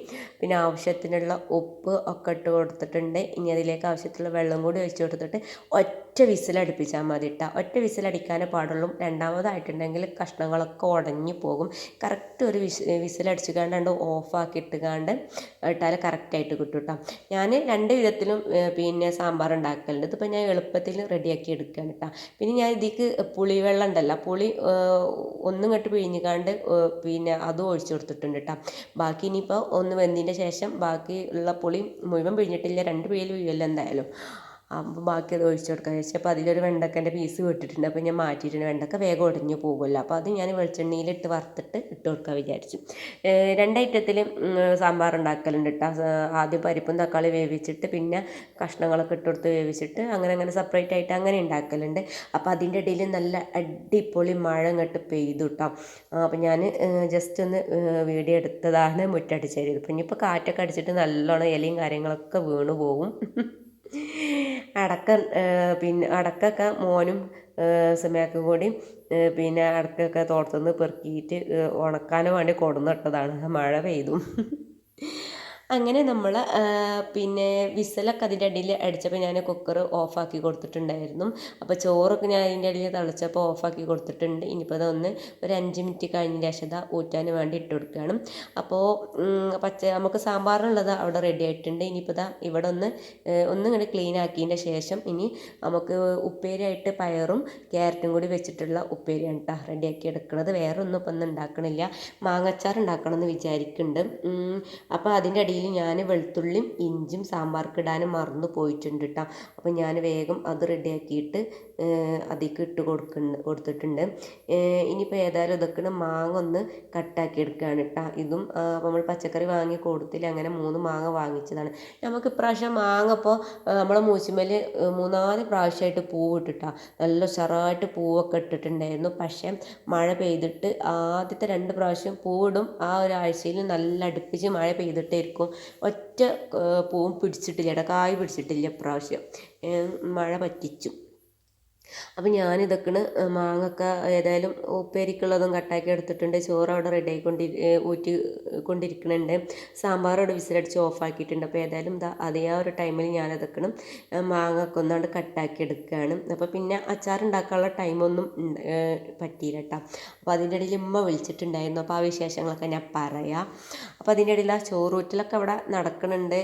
പിന്നെ ആവശ്യത്തിനുള്ള ഉപ്പ് ഒക്കെ ഇട്ട് കൊടുത്തിട്ടുണ്ട്. ഇനി അതിലേക്ക് ആവശ്യത്തിലുള്ള വെള്ളം കൂടി ഒഴിച്ച് കൊടുത്തിട്ട് ഒറ്റ വിസിലടുപ്പിച്ചാൽ മതി കേട്ടോ ഒറ്റ വിസിലടിക്കാനേ പാടുള്ളൂ. രണ്ടാമതായിട്ടുണ്ടെങ്കിൽ കഷ്ണങ്ങളൊക്കെ ഉടഞ്ഞു പോകും. കറക്റ്റ് ഒരു വിസ് വിസിലടിച്ചു കണ്ടാണ്ട് ഓഫാക്കി ഇട്ടുകാണ്ട് ഇട്ടാൽ കറക്റ്റായിട്ട് കിട്ടും കേട്ടോ ഞാൻ രണ്ട് വിധത്തിലും ഏ, പിന്നെ സാമ്പാർ ഉണ്ടാക്കലുണ്ട് ഇതിപ്പോൾ ഞാൻ എളുപ്പത്തിൽ റെഡിയാക്കി എടുക്കുകയാണ് കേട്ടോ പിന്നെ ഞാൻ ഇതിക്ക് പുളിവെള്ളം ഉണ്ടല്ലോ പുളി ഒന്നും ഇങ്ങോട്ട് പിഴിഞ്ഞിക്കാണ്ട് പിന്നെ അതും ഒഴിച്ചു കൊടുത്തിട്ടുണ്ട് കേട്ടോ ബാക്കി ഇനിയിപ്പോൾ ഒന്ന് വെന്തതിന്റെ ശേഷം ബാക്കി ഉള്ള പുളി മുഴുവൻ പിഴിഞ്ഞിട്ടില്ല രണ്ട് പിഴിയിൽ പിഴിയല്ലോ എന്തായാലും. അപ്പോൾ ബാക്കി അത് ഒഴിച്ചു കൊടുക്കാൻ വെച്ചാൽ അപ്പോൾ അതിലൊരു വെണ്ടക്കന്റെ പീസ് വിട്ടിട്ടുണ്ട്. അപ്പോൾ ഞാൻ മാറ്റിയിട്ടുണ്ട് വെണ്ടക്ക. വേഗം ഉടഞ്ഞു പോകുമല്ലോ. അപ്പോൾ അത് ഞാൻ വെളിച്ചെണ്ണയിലിട്ട് വറുത്തിട്ട് ഇട്ട് കൊടുക്കാൻ വിചാരിച്ചു. രണ്ട് സാമ്പാർ ഉണ്ടാക്കലുണ്ട് കേട്ടോ ആദ്യം പരിപ്പും തക്കാളി വേവിച്ചിട്ട് പിന്നെ കഷ്ണങ്ങളൊക്കെ ഇട്ട് കൊടുത്ത് വേവിച്ചിട്ട് അങ്ങനെ അങ്ങനെ സെപ്പറേറ്റ് ആയിട്ട് അങ്ങനെ ഉണ്ടാക്കലുണ്ട്. അപ്പോൾ അതിന്റെ ഇടയിൽ നല്ല അടിപൊളി മഴ ഇങ്ങോട്ട് പെയ്തു കേട്ടോ അപ്പോൾ ഞാൻ ജസ്റ്റ് ഒന്ന് വീഡിയോ എടുത്തതാണ് മുറ്റടിച്ചേരിയത് പിന്നെ ഇപ്പോൾ കാറ്റൊക്കെ അടിച്ചിട്ട് നല്ലോണം ഇലയും കാര്യങ്ങളൊക്കെ വീണു പോകും അടക്ക പിന്നെ അടക്കൊക്കെ മോനും സുമയാക്കും കൂടി പിന്നെ അടക്കൊക്കെ തോട്ടത്തുനിന്ന് പെറുക്കിയിട്ട് ഉണക്കാനും വേണ്ടി കൊണ്ടുവന്നിട്ടതാണ് മഴ പെയ്തു. അങ്ങനെ നമ്മൾ പിന്നെ വിസലൊക്കെ അതിന്റെ അടിയിൽ അടിച്ചപ്പോൾ ഞാൻ കുക്കർ ഓഫാക്കി കൊടുത്തിട്ടുണ്ടായിരുന്നു. അപ്പോൾ ചോറൊക്കെ ഞാൻ അതിന്റെ അടിയിൽ തിളച്ചപ്പോൾ ഓഫാക്കി കൊടുത്തിട്ടുണ്ട്. ഇനിയിപ്പോൾ അതൊന്ന് ഒരു അഞ്ച് മിനിറ്റ് കഴിഞ്ഞ ശേഷം ഊറ്റാൻ വേണ്ടി ഇട്ട് കൊടുക്കുകയാണ് അപ്പോൾ പച്ച നമുക്ക് സാമ്പാറിനുള്ളത് അവിടെ റെഡി ആയിട്ടുണ്ട്. ഇനിയിപ്പോൾ ഇതാ ഇവിടെ ഒന്ന് ഒന്നും ഒന്ന് ഇങ്ങനെ ക്ലീൻ ആക്കിയതിന്റെ ശേഷം ഇനി നമുക്ക് ഉപ്പേരിയായിട്ട് പയറും ക്യാരറ്റും കൂടി വെച്ചിട്ടുള്ള ഉപ്പേരിയാണ് കേട്ടോ ആക്കി എടുക്കുന്നത് വേറെ ഒന്നും ഇപ്പം ഒന്നും ഉണ്ടാക്കണില്ല. മാങ്ങച്ചാർ ഉണ്ടാക്കണം എന്ന് വിചാരിക്കുന്നുണ്ട് അപ്പോൾ അതിന്റെ അടിയിൽ ഞാൻ വെളുത്തുള്ളിയും ഇഞ്ചും സാമ്പാർക്ക് ഇടാനും മറന്നു പോയിട്ടുണ്ട് കേട്ടോ അപ്പോൾ ഞാൻ വേഗം അത് റെഡിയാക്കിയിട്ട് അതിലേക്ക് ഇട്ട് കൊടുക്കുന്നുണ്ട് കൊടുത്തിട്ടുണ്ട്. ഇനിയിപ്പോൾ ഏതായാലും ഇതൊക്കെ മാങ്ങ ഒന്ന് കട്ടാക്കി എടുക്കുകയാണ് കേട്ടോ ഇതും നമ്മൾ പച്ചക്കറി വാങ്ങി കൊടുത്തില്ല. അങ്ങനെ മൂന്ന് മാങ്ങ വാങ്ങിച്ചതാണ്. നമുക്ക് ഇപ്രാവശ്യം മാങ്ങ ഇപ്പോൾ നമ്മളെ മൂച്ചിമേൽ മൂന്നാൽ പ്രാവശ്യമായിട്ട് പൂവ് ഇട്ടിട്ടാ. നല്ല ഉഷാറായിട്ട് പൂവൊക്കെ ഇട്ടിട്ടുണ്ടായിരുന്നു. പക്ഷേ മഴ പെയ്തിട്ട് ആദ്യത്തെ രണ്ട് പ്രാവശ്യം പൂവിടും. ആ ഒരാഴ്ചയിൽ നല്ല അടുപ്പിച്ച് മഴ പെയ്തിട്ടായിരിക്കും ഒറ്റ പൂവും പിടിച്ചിട്ടില്ല കേട്ടോ കായ് പിടിച്ചിട്ടില്ല ഇപ്രാവശ്യം. മഴ പറ്റിച്ചു. അപ്പം ഞാനിതൊക്കെ മാങ്ങക്ക ഏതായാലും ഉപ്പേരിക്കുള്ളതും കട്ടാക്കി എടുത്തിട്ടുണ്ട്. ചോറ് അവിടെ റെഡി ആയിക്കൊണ്ടി ഊറ്റി കൊണ്ടിരിക്കുന്നുണ്ട് സാമ്പാർ അവിടെ വിസിലടിച്ച് ഓഫാക്കിയിട്ടുണ്ട് അപ്പോൾ ഏതായാലും അതേ ആ ഒരു ടൈമിൽ ഞാനതൊക്കെ മാങ്ങക്ക ഒന്നാണ്ട് കട്ടാക്കി എടുക്കുകയാണ് അപ്പോൾ പിന്നെ അച്ചാർ ഉണ്ടാക്കാനുള്ള ടൈമൊന്നും പറ്റിയില്ല കേട്ടോ അപ്പോൾ അതിന്റെ ഇടയിൽ ഉമ്മ വിളിച്ചിട്ടുണ്ടായിരുന്നു. അപ്പോൾ ആ വിശേഷങ്ങളൊക്കെ ഞാൻ പറയാം. അപ്പോൾ അതിന്റെ ഇടയിൽ ആ ചോറൂറ്റിലൊക്കെ അവിടെ നടക്കുന്നുണ്ട്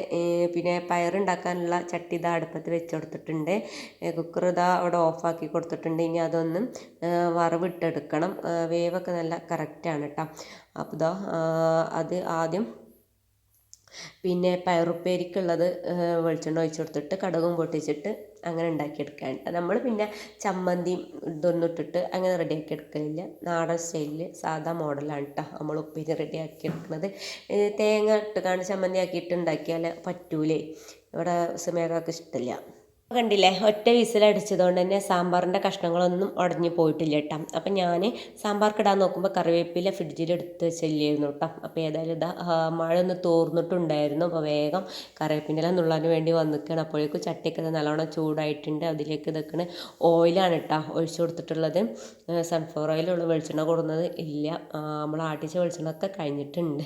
പിന്നെ പയറുണ്ടാക്കാനുള്ള ചട്ടി ഇതാ അടുപ്പത്ത് വെച്ച് കൊടുത്തിട്ടുണ്ട്. കുക്കർ ഇതാ അവിടെ ഓഫാക്കി ആക്കി കൊടുത്തിട്ടുണ്ട്. ഇനി അതൊന്ന് വറവിട്ടെടുക്കണം. വേവൊക്കെ നല്ല കറക്റ്റാണ് കേട്ടോ അപ്പോൾ ഇതാ അത് ആദ്യം പിന്നെ പയറുപ്പേരിക്കുള്ളത് വെളിച്ചെണ്ണ ഒഴിച്ച് കൊടുത്തിട്ട് കടുകും പൊട്ടിച്ചിട്ട് അങ്ങനെ ഉണ്ടാക്കിയെടുക്കാൻ നമ്മൾ പിന്നെ ചമ്മന്തിയും ഇതൊന്നും ഇട്ടിട്ട് അങ്ങനെ റെഡിയാക്കി എടുക്കലില്ല. നാടൻ സ്റ്റൈലിൽ സാധാ മോഡലാണ് കേട്ടോ നമ്മൾ ഉപ്പേരി റെഡിയാക്കി എടുക്കുന്നത്. തേങ്ങ ഇട്ട് ചമ്മന്തി ആക്കിയിട്ട് ഉണ്ടാക്കിയാൽ പറ്റൂലേ. ഇവിടെ സുമേഖക്ക് ഇഷ്ടമില്ല കണ്ടില്ലേ? ഒറ്റ വിസിലടിച്ചതുകൊണ്ട് തന്നെ സാമ്പാറിന്റെ കഷ്ണങ്ങളൊന്നും ഉടഞ്ഞു പോയിട്ടില്ല കേട്ടോ. അപ്പം ഞാൻ സാമ്പാർക്ക് ഇടാൻ നോക്കുമ്പോൾ കറിവേപ്പില ഫ്രിഡ്ജിൽ എടുത്ത് വെച്ചില്ലായിരുന്നു കേട്ടോ. അപ്പോൾ ഏതായാലും ഇതാ മഴ ഒന്ന് തോർന്നിട്ടുണ്ടായിരുന്നു. അപ്പോൾ വേഗം കറിവേപ്പിന്റെ നുള്ളാൻ വേണ്ടി വന്നിക്കുകയാണ് അപ്പോഴേക്കും ചട്ടിയൊക്കെ നല്ലോണം ചൂടായിട്ടുണ്ട്. അതിലേക്ക് ഇതൊക്കെ ഓയിലാണ് കേട്ടോ ഒഴിച്ചു കൊടുത്തിട്ടുള്ളത്. സൺഫ്ലവർ ഓയിലുള്ള വെളിച്ചെണ്ണ കൊടുക്കുന്നത് ഇല്ല. നമ്മൾ ആട്ടിച്ച വെളിച്ചെണ്ണ ഒക്കെ കഴിഞ്ഞിട്ടുണ്ട്.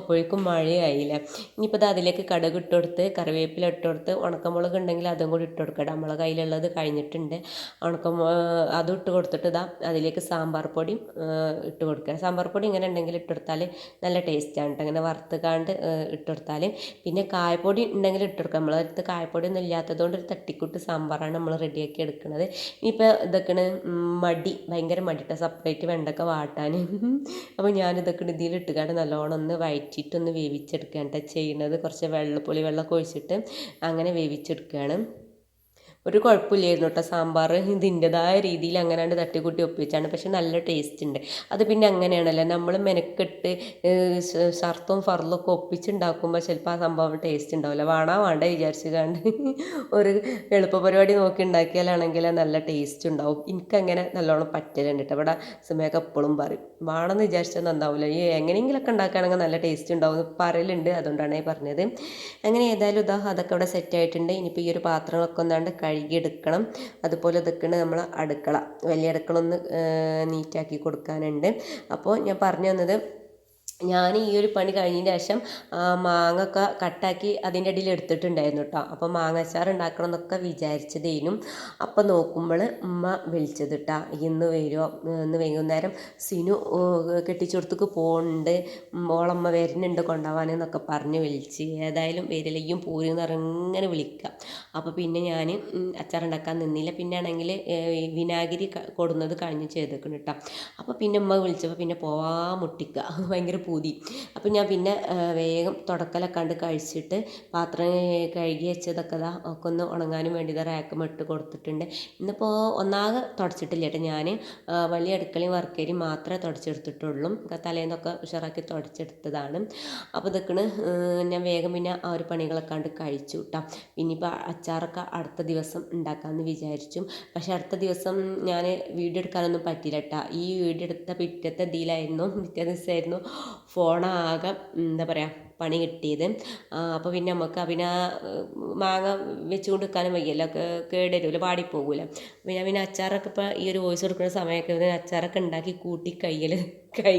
അപ്പോഴേക്കും മഴയായില്ല? ഇനിയിപ്പോൾ അതിലേക്ക് കടുക് ഇട്ട് കൊടുത്ത് കറിവേപ്പില ഇട്ട് കൊടുത്ത് ഉണക്കമുളക് ഉണ്ടെങ്കിൽ അതും കൂടി ഇട്ട് കൊടുക്കുക നമ്മളെ കയ്യിലുള്ളത് കഴിഞ്ഞിട്ടുണ്ട്. ഉണക്കം അതും ഇട്ട് കൊടുത്തിട്ട് ഇതാ അതിലേക്ക് സാമ്പാർ പൊടി ഇട്ട് കൊടുക്കുക. സാമ്പാർ പൊടി ഇങ്ങനെ ഉണ്ടെങ്കിൽ ഇട്ട് കൊടുത്താൽ നല്ല ടേസ്റ്റാണ് കേട്ടോ ഇങ്ങനെ വറുത്തുകാണ്ട് ഇട്ട് കൊടുത്താൽ പിന്നെ കായപ്പൊടി ഉണ്ടെങ്കിൽ ഇട്ട് കൊടുക്കുക. നമ്മളെ അടുത്ത് കായപ്പൊടി ഒന്നും ഇല്ലാത്തതുകൊണ്ട് ഒരു തട്ടിക്കൂട്ട് സാമ്പാറാണ് നമ്മൾ റെഡിയാക്കി എടുക്കുന്നത് ഇനിയിപ്പോൾ ഇതൊക്കെയാണ് മടി. ഭയങ്കര മടിട്ട സെപ്പറേറ്റ് വെണ്ടക്ക വാട്ടാൻ അപ്പോൾ ഞാൻ ഞാനിതൊക്കെ ഇതിലിട്ടുകാണ്ട് നല്ലോണം ഒന്ന് വയറ്റിയിട്ടൊന്ന് വേവിച്ചെടുക്കുകയാണ് ചെയ്യുന്നത് കുറച്ച് വെള്ളപ്പൊളി വെള്ളമൊക്കെ ഒഴിച്ചിട്ട് അങ്ങനെ വേവിച്ചെടുക്കുകയാണ്. ഒരു കുഴപ്പമില്ലായിരുന്നു കേട്ടോ. സാമ്പാർ ഇതിന്റെതായ രീതിയിൽ അങ്ങനെയാണ് തട്ടിക്കൂട്ടി ഒപ്പിച്ചാണ്. പക്ഷെ നല്ല ടേസ്റ്റ് ഉണ്ട്. അത് പിന്നെ അങ്ങനെയാണല്ലോ. നമ്മൾ മെനക്കെട്ട് ഷർത്തും ഫറലൊക്കെ ഒപ്പിച്ചുണ്ടാക്കുമ്പോൾ ചിലപ്പോൾ ആ സംഭവം ടേസ്റ്റ് ഉണ്ടാവില്ല. വേണാ വേണ്ട വിചാരിച്ചുകൊണ്ട് ഒരു എളുപ്പ പരിപാടി നോക്കി ഉണ്ടാക്കിയാലാണെങ്കിൽ നല്ല ടേസ്റ്റ് ഉണ്ടാവും. എനിക്കങ്ങനെ നല്ലോണം പറ്റലുണ്ട് കേട്ടോ. ഇവിടെ സുമയൊക്കെ എപ്പോഴും പറയും. വേണമെന്ന് വിചാരിച്ചാൽ നന്നാവില്ല ഈ എങ്ങനെയെങ്കിലുമൊക്കെ ഉണ്ടാക്കുകയാണെങ്കിൽ നല്ല ടേസ്റ്റ് ഉണ്ടാവും പറയലുണ്ട്. അതുകൊണ്ടാണ് പറഞ്ഞത്. അങ്ങനെ ഏതായാലും ഇതാ അതൊക്കെ ഇവിടെ സെറ്റ് ആയിട്ടുണ്ട്. ഇനിയിപ്പോൾ ഈ ഒരു പാത്രങ്ങളൊക്കെ ഒന്നാണ്ട് കഴുകിയെടുക്കണം. അതുപോലെ ഇതൊക്കെയാണ് നമ്മൾ അടുക്കള. വലിയ അടുക്കള ഒന്ന് നീറ്റാക്കി കൊടുക്കാനുണ്ട്. അപ്പോൾ ഞാൻ പറഞ്ഞു തന്നത് ഞാൻ ഈ ഒരു പണി കഴിഞ്ഞതിന് ശേഷം മാങ്ങ ഒക്കെ കട്ടാക്കി അതിന്റെ ഇടയിൽ എടുത്തിട്ടുണ്ടായിരുന്നു കേട്ടോ അപ്പോൾ മാങ്ങ അച്ചാർ ഉണ്ടാക്കണം എന്നൊക്കെ വിചാരിച്ചതേനും. അപ്പോൾ നോക്കുമ്പോൾ ഉമ്മ വിളിച്ചത് കേട്ടോ ഇന്ന് വരുമോ ഇന്ന് വൈകുന്നേരം സിനു കെട്ടിച്ചുടത്തേക്ക് പോകുന്നുണ്ട് മോളമ്മ വരുന്നുണ്ട് കൊണ്ടുപോകാൻ എന്നൊക്കെ പറഞ്ഞ് വിളിച്ച് ഏതായാലും വരില്ലയും പൂരി എന്ന് വിളിക്കാം. വിളിക്കുക അപ്പോൾ പിന്നെ ഞാൻ അച്ചാർ ഉണ്ടാക്കാൻ നിന്നില്ല. പിന്നെ ആണെങ്കിൽ വിനാഗിരി കൊടുന്നത് കഴിഞ്ഞ് ചെയ്തേക്കണം കേട്ടോ അപ്പോൾ പിന്നെ ഉമ്മ വിളിച്ചപ്പോൾ പിന്നെ പോവാൻ മുട്ടിക്കുക ഭയങ്കര പൂതി. അപ്പം ഞാൻ പിന്നെ വേഗം തുടക്കലൊക്കെ കണ്ട് കഴിച്ചിട്ട് പാത്രം കഴുകി വെച്ചതൊക്കെ ഇതാ ഒക്കെ ഒന്ന് ഉണങ്ങാനും വേണ്ടി ഇതാ റാക്കും ഇട്ട് കൊടുത്തിട്ടുണ്ട്. ഇന്നിപ്പോൾ ഒന്നാകെ തുടച്ചിട്ടില്ല കേട്ടോ ഞാൻ വലിയ അടുക്കളയും വർക്കേരിയും മാത്രമേ തുടച്ചെടുത്തിട്ടുള്ളൂ. തലേന്നൊക്കെ ഉഷാറാക്കി തുടച്ചെടുത്തതാണ്. അപ്പോൾ ഇതൊക്കെയാണ് ഞാൻ വേഗം പിന്നെ ആ ഒരു പണികളൊക്കെ കണ്ട് കഴിച്ചു കേട്ടോ ഇനിയിപ്പോൾ അച്ചാറൊക്കെ അടുത്ത ദിവസം ഉണ്ടാക്കാമെന്ന് വിചാരിച്ചു. പക്ഷേ അടുത്ത ദിവസം ഞാൻ വീഡിയോ എടുക്കാനൊന്നും പറ്റില്ല കേട്ടോ ഈ വീഡിയോ എടുത്ത പിറ്റത്തെ ഇതിലായിരുന്നു പിറ്റേ ദിവസമായിരുന്നു ഫോണാകെ എന്താ പറയുക പണി കിട്ടിയത്. അപ്പോൾ പിന്നെ നമുക്ക് പിന്നെ മാങ്ങ വെച്ച് കൊടുക്കാനും വയ്യല്ലോ. കേടുവരുമല്ലോ പാടിപ്പോകില്ല പിന്നെ പിന്നെ അച്ചാറൊക്കെ ഇപ്പോൾ ഈ ഒരു വോയിസ് കൊടുക്കുന്ന സമയമൊക്കെ അച്ചാറൊക്കെ ഉണ്ടാക്കി കൂട്ടി കയ്യിൽ കൈ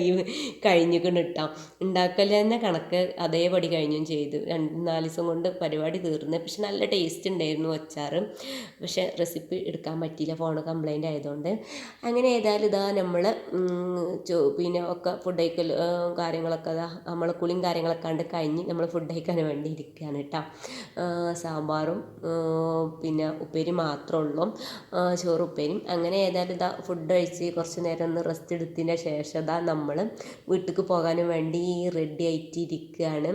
കഴിഞ്ഞിക്കണം ഇട്ടാം ഉണ്ടാക്കൽ തന്നെ കണക്ക് അതേപടി കഴിഞ്ഞും ചെയ്തു. രണ്ട് നാല് ദിവസം കൊണ്ട് പരിപാടി തീർന്നു. പക്ഷെ നല്ല ടേസ്റ്റ് ഉണ്ടായിരുന്നു അച്ചാർ പക്ഷെ റെസിപ്പി എടുക്കാൻ പറ്റിയില്ല. ഫോൺ കംപ്ലൈന്റ് ആയതുകൊണ്ട്. അങ്ങനെ ഏതായാലും ഇതാ നമ്മൾ പിന്നെ ഒക്കെ ഫുഡ് കാര്യങ്ങളൊക്കെ നമ്മൾ കുളിയും കാര്യങ്ങളൊക്കെ കണ്ട് കഴിഞ്ഞ് നമ്മൾ ഫുഡ് കഴിക്കാൻ വേണ്ടി ഇരിക്കുകയാണ് കേട്ടോ. സാമ്പാറും പിന്നെ ഉപ്പേരി മാത്രമേ ഉള്ളൂ. ചോറ് ഉപ്പേരിയും. അങ്ങനെ ഏതായാലും ഇതാ ഫുഡ് കഴിച്ച് കുറച്ച് നേരം ഒന്ന് റെസ്റ്റ് എടുത്തതിന് ശേഷം ഇതാ നമ്മൾ വീട്ടിലേക്ക് പോകാനും വേണ്ടി റെഡി ആയിട്ടിരിക്കുകയാണ്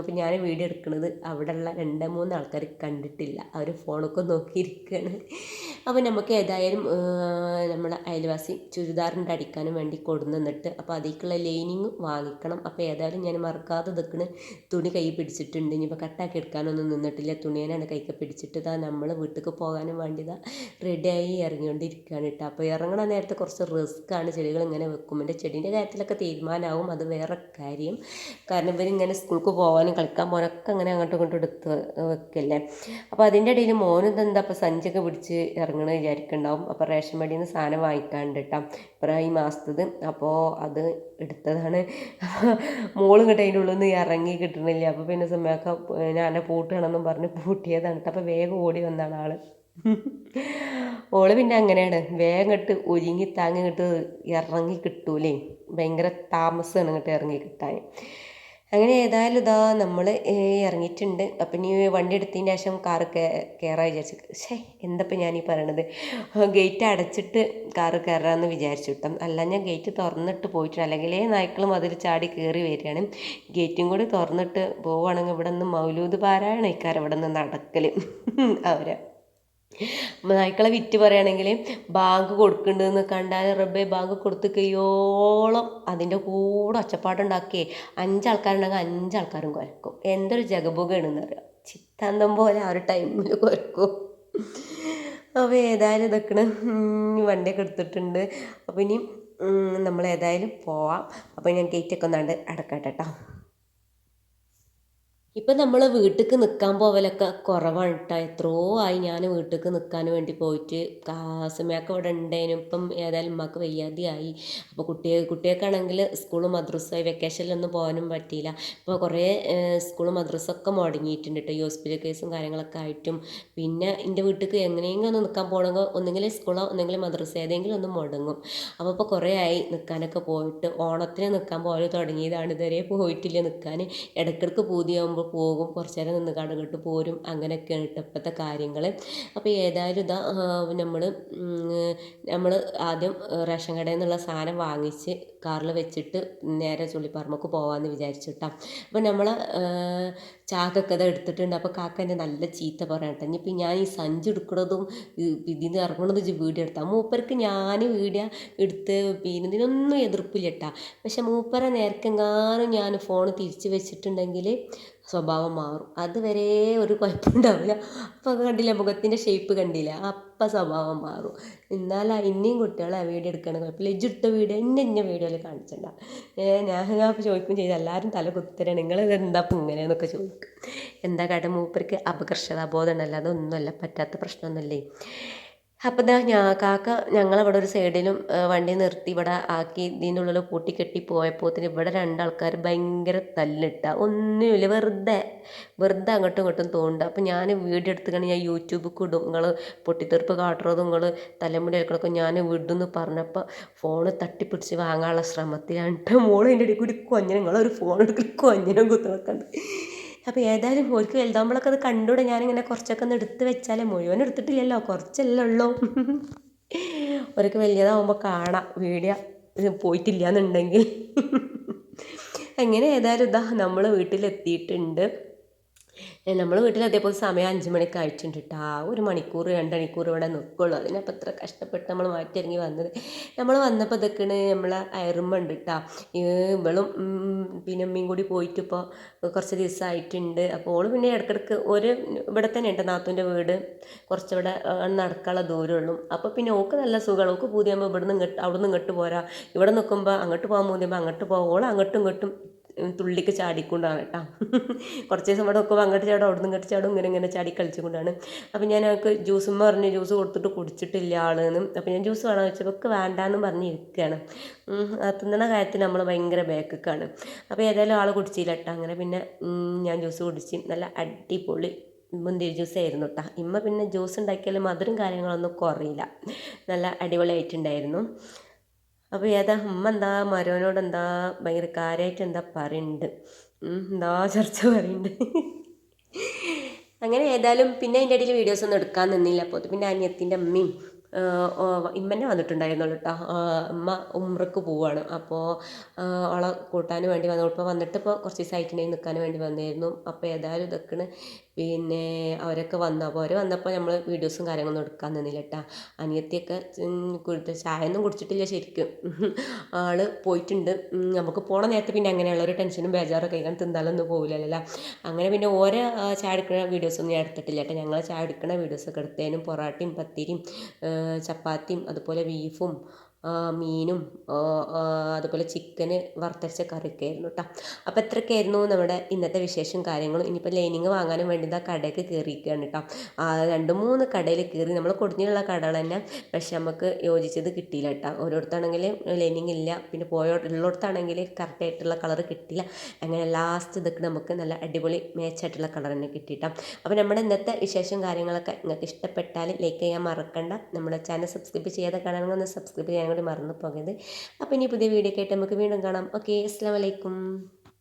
അപ്പോൾ ഞാൻ വീഡിയോ എടുക്കുന്നത് അവിടെയുള്ള രണ്ട് മൂന്ന് ആൾക്കാർ കണ്ടിട്ടില്ല. അവർ ഫോണൊക്കെ നോക്കിയിരിക്കുകയാണ് അപ്പോൾ നമുക്ക് ഏതായാലും നമ്മൾ അയൽവാസി ചുരിദാറിന്റെ അടിക്കാനും വേണ്ടി കൊടുന്നു നിന്നിട്ട് അപ്പോൾ അതിലേക്കുള്ള ലൈനിങ് വാങ്ങിക്കണം. അപ്പോൾ ഏതായാലും ഞാൻ മറക്കാതെ നിൽക്കണ് തുണി കൈ പിടിച്ചിട്ടുണ്ട്. ഇനിയിപ്പോൾ കട്ടാക്കി എടുക്കാനൊന്നും നിന്നിട്ടില്ല. തുണിയേനാണ് കൈക്ക് പിടിച്ചിട്ട് ഇതാ നമ്മൾ വീട്ടിലേക്ക് പോകാനും വേണ്ടി ഇതാ റെഡിയായി ഇറങ്ങിക്കൊണ്ടിരിക്കുകയാണ് കേട്ടോ. അപ്പോൾ ഇറങ്ങണ നേരത്തെ കുറച്ച് റിസ്ക് ആണ്. ചെടികൾ ഇങ്ങനെ വെക്കും എന്റെ ചെടീന്റെ കാര്യത്തിലൊക്കെ തീരുമാനമാവും അത് വേറെ കാര്യം. കാരണം ഇവരിങ്ങനെ സ്കൂൾക്ക് പോകാനും കളിക്കാൻ പോകാനൊക്കെ അങ്ങനെ അങ്ങോട്ടും ഇങ്ങോട്ടും എടുത്ത് വെക്കല്ലേ. അപ്പോൾ അതിന്റെ ഇടയിൽ മോനും എന്താ അപ്പോൾ സഞ്ചൊക്കെ പിടിച്ച് ഇറങ്ങണമെന്ന് വിചാരിക്കുന്നുണ്ടാവും. അപ്പോൾ റേഷൻ മടിയിൽ നിന്ന് സാധനം വാങ്ങിക്കാണ്ട് കേട്ടോ. ഇപ്പം ഈ മാസത്തത്. അപ്പോൾ അത് എടുത്തതാണ്. മോളും കേട്ടോ അതിന്റെ ഉള്ളിൽ നിന്ന് ഇറങ്ങി കിട്ടണില്ല അപ്പോൾ പിന്നെ സമയമൊക്കെ ഞാൻ പൂട്ടുകയാണെന്നും പറഞ്ഞ് പൂട്ടിയതാണ് അപ്പോൾ വേഗം ഓടി വന്നാണ് ആൾ. ഓൾ പിന്നെ അങ്ങനെയാണ്. വേഗം ഇട്ട് ഒരുങ്ങി താങ്ങി ഇങ്ങോട്ട് ഇറങ്ങി കിട്ടൂലേ. ഭയങ്കര താമസമാണ് ഇങ്ങോട്ട് ഇറങ്ങി കിട്ടാൻ. അങ്ങനെ ഏതായാലും ഇതാ നമ്മൾ ഇറങ്ങിയിട്ടുണ്ട്. അപ്പം ഇനി വണ്ടി എടുത്തതിന് ശേഷം കാറ് കയറാൻ വിചാരിച്ചു. ഷേ എന്തപ്പം ഞാൻ ഈ പറയണത്? ഗേറ്റ് അടച്ചിട്ട് കാറ് കയറാമെന്ന് വിചാരിച്ചു കിട്ടും അല്ല ഞാൻ ഗേറ്റ് തുറന്നിട്ട് പോയിട്ടുണ്ട് അല്ലെങ്കിൽ നായ്ക്കളും അതിൽ ചാടി കയറി വരികയാണ്. ഗേറ്റും കൂടി തുറന്നിട്ട് പോവുകയാണെങ്കിൽ ഇവിടെ നിന്ന് മൗലൂദ് പാരായണം ഇക്കാർ ഇവിടെ നിന്ന് നടക്കൽ അവരെ. നായ്ക്കളെ വിറ്റ് പറയുകയാണെങ്കിൽ ബാങ്ക് കൊടുക്കുന്നുണ്ടെന്ന് കണ്ടാൽ റബ്ബെ ബാങ്ക് കൊടുത്ത് കയ്യോളം അതിന്റെ കൂടെ ഒച്ചപ്പാടുണ്ടാക്കിയേ. അഞ്ചാൾക്കാരുണ്ടെങ്കിൽ അഞ്ചാൾക്കാരും കുരക്കും. എന്തൊരു ജഗബുഗാണെന്ന് അറിയാം? ചിത്താന്തം പോലെ ആ ഒരു ടൈമിൽ കുരക്കും. അപ്പോൾ ഏതായാലും ഇതൊക്കെ വണ്ടിയൊക്കെ എടുത്തിട്ടുണ്ട്. അപ്പോൾ ഇനി നമ്മൾ ഏതായാലും പോവാം. അപ്പോൾ ഞാൻ ഗേറ്റൊക്കെ ഒന്നാണ്ട് അടക്കട്ടെ കേട്ടോ. ഇപ്പം നമ്മൾ വീട്ടിലേക്ക് നിൽക്കാൻ പോവലൊക്കെ കുറവാണ് കേട്ടോ എത്രയോ ആയി ഞാൻ വീട്ടിലേക്ക് നിൽക്കാൻ വേണ്ടി പോയിട്ട് കാസമയൊക്കെ ഇവിടെ ഉണ്ടായിരുന്നു ഇപ്പം ഏതായാലും ഉമ്മക്ക് വയ്യാതെയായി അപ്പോൾ കുട്ടിയെ കുട്ടികൾക്കാണെങ്കിൽ സ്കൂളും മദ്രസ വെക്കേഷനിലൊന്നും പോകാനും പറ്റിയില്ല. ഇപ്പോൾ കുറേ സ്കൂൾ മദ്രസൊക്കെ മുടങ്ങിയിട്ടുണ്ട് കേട്ടോ ഈ ഹോസ്പിറ്റൽ കേസും കാര്യങ്ങളൊക്കെ ആയിട്ടും. പിന്നെ എന്റെ വീട്ടിലേക്ക് എങ്ങനെയെങ്കിലും ഒന്ന് നിൽക്കാൻ പോകണമെങ്കിൽ ഒന്നെങ്കിൽ സ്കൂളോ ഒന്നെങ്കിൽ മദ്രസ ഏതെങ്കിലും ഒന്ന് മുടങ്ങും. അപ്പോൾ ഇപ്പോൾ കുറേ ആയി നിൽക്കാനൊക്കെ പോയിട്ട് ഓണത്തിന് നിൽക്കാൻ പോയി തുടങ്ങിയതാണ്. ഇതുവരെ പോയിട്ടില്ല നിൽക്കാൻ ഇടയ്ക്കിടയ്ക്ക് പൂതിയാകുമ്പോൾ പോകും കുറച്ച് നേരം നിന്ന് കാണും ഇങ്ങോട്ട് പോരും അങ്ങനെയൊക്കെയാണ് കേട്ടോ ഇപ്പോഴത്തെ കാര്യങ്ങൾ അപ്പോൾ ഏതായാലും ഇതാ നമ്മൾ നമ്മൾ ആദ്യം റേഷൻ കടയിൽ നിന്നുള്ള സാധനം വാങ്ങിച്ച് കാറിൽ വെച്ചിട്ട് നേരെ ചുള്ളിപ്പറമ്പക്ക് പോകാമെന്ന് വിചാരിച്ചിട്ടാ. അപ്പം അപ്പോൾ നമ്മൾ ചാക്കൊക്കെ അത് എടുത്തിട്ടുണ്ട്. അപ്പോൾ കാക്ക എന്നെ നല്ല ചീത്ത പറയാം കേട്ടോ. ഇനിയിപ്പോൾ ഞാൻ ഈ സഞ്ചി എടുക്കുന്നതും നിന്ന് ഇറങ്ങണതും വീഡിയോ എടുത്താൽ മൂപ്പർക്ക് ഞാൻ വീഡിയോ എടുത്ത് പിന്നെ ഇതിനൊന്നും എതിർപ്പില്ല കേട്ടാ. പക്ഷെ മൂപ്പരെ നേരക്കെങ്ങാനും ഞാൻ ഫോൺ തിരിച്ച് വെച്ചിട്ടുണ്ടെങ്കിൽ സ്വഭാവം മാറും. അതുവരെ ഒരു കുഴപ്പമുണ്ടാവില്ല. അപ്പോൾ കണ്ടില്ല മുഖത്തിന്റെ ഷേപ്പ് കണ്ടില്ല? അപ്പം സ്വഭാവം മാറും. എന്നാൽ ഇനിയും കുട്ടികളെ വീഡിയോ എടുക്കണ. കുഴപ്പമില്ല. ഇജ്ജെടുത്ത വീഡിയോ എന്നെ ഇന്ന വീഡിയോയിൽ കാണിച്ചിട്ടുണ്ടാവും ഞാൻ ഞാൻ ചോദിക്കും ചെയ്ത് എല്ലാവരും തല കുത്തരാണ് നിങ്ങൾ എന്താ ഇങ്ങനെ? എന്നൊക്കെ ചോദിക്കും. എന്താ കാട്ടെ മൂപ്പർക്ക് അപകർഷതാബോധമുണ്ടല്ലോ അതൊന്നുമല്ല പറ്റാത്ത പ്രശ്നമൊന്നുമല്ലേ? അപ്പോൾ ദാ ഞാ കാക്ക ഞങ്ങളവിടെ ഒരു സൈഡിലും വണ്ടി നിർത്തി ഇവിടെ ആക്കി ഇതിന്റെ ഉള്ളിൽ പൂട്ടിക്കെട്ടി പോയപ്പോത്തിന് ഇവിടെ രണ്ടാൾക്കാർ ഭയങ്കര തല്ലിട്ട. ഒന്നുമില്ല വെറുതെ വെറുതെ അങ്ങോട്ടും ഇങ്ങോട്ടും തോണ്ട. അപ്പം ഞാൻ വീഡിയോ എടുത്തുകൊണ്ട് ഞാൻ യൂട്യൂബിൽ ഇടും. നിങ്ങൾ പൊട്ടിത്തെറുപ്പ് കാട്ടുന്നതും നിങ്ങൾ തലമുടി എടുക്കണമൊക്കെ ഞാൻ വിടുമെന്ന് പറഞ്ഞപ്പോൾ ഫോണ് തട്ടിപ്പിടിച്ച് വാങ്ങാനുള്ള ശ്രമത്തിലാണ്. മോൾ എന്റെ ഇടയിൽ കൂടി കൊഞ്ഞനം നിങ്ങളൊരു ഫോൺ എടുക്കൽ കൊഞ്ഞനം കുത്തുന്നൊക്കെ അപ്പോൾ ഏതായാലും ഓർക്ക് വലുതാകുമ്പോഴൊക്കെ അത് കണ്ടുകൂടെ ഞാനിങ്ങനെ കുറച്ചൊക്കെ ഒന്ന് എടുത്ത് വെച്ചാലേ മുഴുവൻ എടുത്തിട്ടില്ലല്ലോ. കുറച്ചല്ലേ ഉള്ളൂ. അവർക്ക് വലിയതാവുമ്പോൾ കാണാം. വീഡിയോ പോയിട്ടില്ല എന്നുണ്ടെങ്കിൽ എങ്ങനെ ഏതായാലും ഇതാ നമ്മൾ വീട്ടിലെത്തിയിട്ടുണ്ട്. നമ്മൾ വീട്ടിൽ അതേപോലെ സമയം അഞ്ച് മണിക്ക് ആയിട്ടുണ്ട് കേട്ടോ ഒരു മണിക്കൂർ രണ്ട് മണിക്കൂർ ഇവിടെ നിൽക്കുള്ളൂ അതിനപ്പോൾ ഇത്ര കഷ്ടപ്പെട്ട് നമ്മൾ മാറ്റിയിറങ്ങി വന്നത്. നമ്മൾ വന്നപ്പോൾ ഇതൊക്കെയാണ് നമ്മളെ അയറുമ്മ ഉണ്ട് കേട്ടോ ഇവളും പിന്നെ അമ്മയും കൂടി പോയിട്ട് ഇപ്പോൾ കുറച്ച് ദിവസമായിട്ടുണ്ട് അപ്പോൾ ഓൾ പിന്നെ ഇടക്കിടക്ക് ഒരു ഇവിടെ തന്നെ ഉണ്ട് നാത്തൂന്റെ വീട്. കുറച്ചിവിടെ നടക്കാനുള്ള ദൂരമുള്ളൂ. അപ്പോൾ പിന്നെ ഓക്ക് നല്ല സുഖമാണ്. ഓക്ക് പൂതിയാകുമ്പോൾ ഇവിടെ നിന്ന് ഇങ്ങോട്ട് അവിടെ നിന്ന് ഇങ്ങോട്ട് പോരാ. ഇവിടെ നിൽക്കുമ്പോൾ അങ്ങോട്ട് പോകാൻ പൂതിയാകുമ്പോൾ അങ്ങോട്ട് പോകാം ഓൾ അങ്ങോട്ടും ഇങ്ങോട്ടും തുള്ളിക്ക് ചാടിക്കൊണ്ടാണ് കേട്ടോ. കുറച്ച് ദിവസം ഇവിടെ ഒക്കെ അങ്ങോട്ട് ചാടും അവിടെ നിന്ന് ഇങ്ങോട്ട് ചാടും ഇങ്ങനെ ഇങ്ങനെ ചാടി കളിച്ചുകൊണ്ടാണ് അപ്പോൾ ഞാൻ അവൾക്ക് ജ്യൂസും പറഞ്ഞ് ജ്യൂസ് കൊടുത്തിട്ട് കുടിച്ചിട്ടില്ല ആളെന്ന്. അപ്പോൾ ഞാൻ ജ്യൂസ് വേണം വെച്ചപ്പോൾ ഒക്കെ വേണ്ടാന്ന് പറഞ്ഞ് ഇരിക്കുകയാണ്. തിന്നണ കാര്യത്തിൽ നമ്മൾ ഭയങ്കര ബാക്കൊക്കെയാണ് അപ്പോൾ ഏതായാലും ആൾ കുടിച്ചില്ല കേട്ടോ. അങ്ങനെ പിന്നെ ഞാൻ ജ്യൂസ് കുടിച്ച് നല്ല അടിപൊളി മുന്തിരി ജ്യൂസ് ആയിരുന്നു കേട്ടോ. ഇമ്മ പിന്നെ ജ്യൂസ് ഉണ്ടാക്കിയാൽ മധുരം കാര്യങ്ങളൊന്നും കുറയില്ല. നല്ല അടിപൊളിയായിട്ടുണ്ടായിരുന്നു. അപ്പോൾ ഏതാ ഉമ്മ എന്താ മരോനോട് എന്താ ഭയങ്കര കാര്യമായിട്ട് എന്താ പറയുന്നുണ്ട് എന്താ ചർച്ച പറയുന്നുണ്ട് അങ്ങനെ ഏതായാലും പിന്നെ അതിന്റെ ഇടയിൽ വീഡിയോസ് ഒന്നും എടുക്കാൻ നിന്നില്ല. അപ്പോൾ പിന്നെ അനിയത്തിന്റെ അമ്മയും ഇമ്മന്നെ വന്നിട്ടുണ്ടായിരുന്നുള്ളൂ കേട്ടോ അമ്മ ഉമ്രക്ക് പോവാണ്. അപ്പോൾ അവളെ കൂട്ടാൻ വേണ്ടി വന്നു. ഇപ്പോൾ വന്നിട്ട് ഇപ്പോൾ കുറച്ച് ദിവസമായിട്ടുണ്ടെങ്കിൽ നിൽക്കാൻ വേണ്ടി വന്നിരുന്നു. അപ്പോൾ ഏതായാലും ഇതൊക്കെയാണ് പിന്നെ അവരൊക്കെ വന്നു. അപ്പോൾ അവർ വന്നപ്പോൾ നമ്മൾ വീഡിയോസും കാര്യങ്ങളൊന്നും എടുക്കാൻ നിന്നില്ല കേട്ടോ അനിയത്തിയൊക്കെ കുടിച്ച ചായ ഒന്നും കുടിച്ചിട്ടില്ല ശരിക്കും. ആൾ പോയിട്ടുണ്ട്. നമുക്ക് പോണ നേരത്തെ പിന്നെ അങ്ങനെയുള്ള ഒരു ടെൻഷനും ബേജാറൊക്കെ കഴിക്കാൻ തിന്നാലൊന്നും പോകില്ലല്ലോ അങ്ങനെ പിന്നെ ഓരോ ചായ എടുക്കുന്ന വീഡിയോസൊന്നും ഞാൻ എടുത്തിട്ടില്ല കേട്ടോ. ഞങ്ങൾ ചായ എടുക്കുന്ന വീഡിയോസൊക്കെ എടുത്തേനും പൊറാട്ടയും പത്തിരിയും ചപ്പാത്തിയും അതുപോലെ ബീഫും മീനും അതുപോലെ ചിക്കന് വറുത്തരച്ച കറിയൊക്കെ ആയിരുന്നു കേട്ടോ അപ്പോൾ ഇത്രയൊക്കെയായിരുന്നു നമ്മുടെ ഇന്നത്തെ വിശേഷം കാര്യങ്ങളും. ഇനിയിപ്പോൾ ലൈനിങ് വാങ്ങാനും വേണ്ടി ആ കടയൊക്കെ കയറിയിരിക്കുകയാണ് കേട്ടോ രണ്ട് മൂന്ന് കടയിൽ കയറി നമ്മൾ കൊടുങ്ങിയുള്ള കടകൾ തന്നെ പക്ഷെ നമുക്ക് യോജിച്ചത് കിട്ടിയില്ല കേട്ടോ ഓരോരുത്താണെങ്കിൽ ലൈനിങ് ഇല്ല പിന്നെ പോയ ഉള്ളിടത്താണെങ്കിൽ കറക്റ്റായിട്ടുള്ള കളർ കിട്ടില്ല അങ്ങനെ ലാസ്റ്റ് ഇതൊക്കെ നമുക്ക് നല്ല അടിപൊളി മേച്ചായിട്ടുള്ള കളർ തന്നെ കിട്ടിയിട്ടോ അപ്പോൾ നമ്മുടെ ഇന്നത്തെ വിശേഷം കാര്യങ്ങളൊക്കെ നിങ്ങൾക്ക് ഇഷ്ടപ്പെട്ടാൽ ലൈക്ക് ചെയ്യാൻ മറക്കണ്ട. നമ്മുടെ ചാനൽ സബ്സ്ക്രൈബ് ചെയ്യാതെ കാണണമെങ്കിൽ ഒന്ന് സബ്സ്ക്രൈബ് ചെയ്യാൻ കൂടി മറന്നു പോകരുത്. അപ്പോൾ ഇനി പുതിയ വീഡിയോ ആയിട്ട് നമുക്ക് വീണ്ടും കാണാം. ഓക്കെ അസ്സാം വലൈക്കും